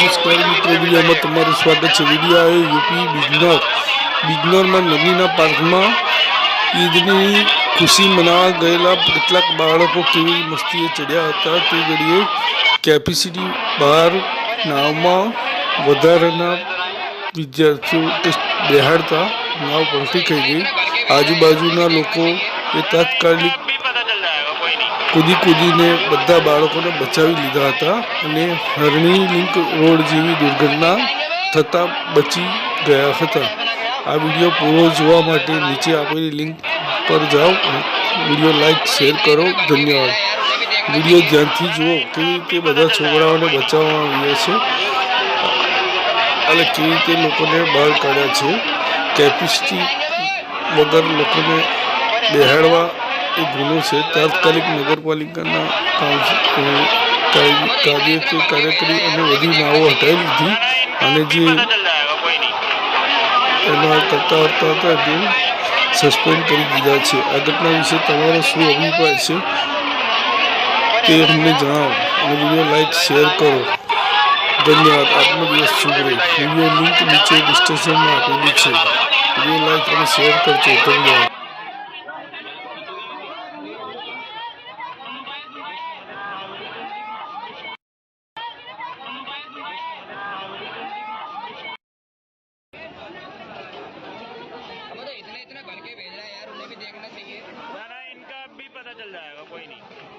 નમસ્કાર મિત્રો વિડીયોમાં તમારું સ્વાગત છે વિડીયો આવ્યો યુપી બિજનોર બિજનોરમાં નદીના પાર્કમાં ઈદની ખુશી મનાવવા ગયેલા કેટલાક બાળકો કેવી મસ્તીએ ચડ્યા હતા તે ઘડીએ કેપેસિટી બહાર નાવમાં વધારાના વિદ્યાર્થીઓ તે બેહાડતા નાવ પલટી થઈ ગઈ આજુબાજુના લોકો એ તાત્કાલિક કૂદી કૂદીને બધા બાળકોને બચાવી લીધા હતા અને હરણી લિંક રોડ જેવી દુર્ઘટના થતાં બચી ગયા હતા. આ વીડિયો પૂરો જોવા માટે નીચે આપેલી લિંક પર જાઓ. વીડિયો લાઈક, શેર કરો. ધન્યવાદ. વીડિયો ધ્યાનથી જુઓ કેવી રીતે બધા છોકરાઓને બચાવવામાં આવ્યા છે અને કેવી રીતે લોકોને બહાર કાઢ્યા છે. કેપેસિટી વગર લોકોને બેહાડવા ગુનો છે. તાત્કાલિક નગરપાલિકાના કાર્યથી કાર્યકરી અને વધુ નાવો હટાવી લીધી. અને જે એના કરતા કરતા હતા તે સસ્પેન્ડ કરી દીધા છે. આ ઘટના વિશે તમારો શું અભિપ્રાય છે? તે અમને જણાવો અને વીડિયો લાઈક, શેર કરો. ધન્યવાદ. આપનો દિવસ શુભ રહે વીડિયો લિંક નીચે ડિસ્ક્રિપ્શનમાં આપેલી છે. વીડિયો લાઈક અને શેર કરજો. ધન્યવાદ. 哪个归你。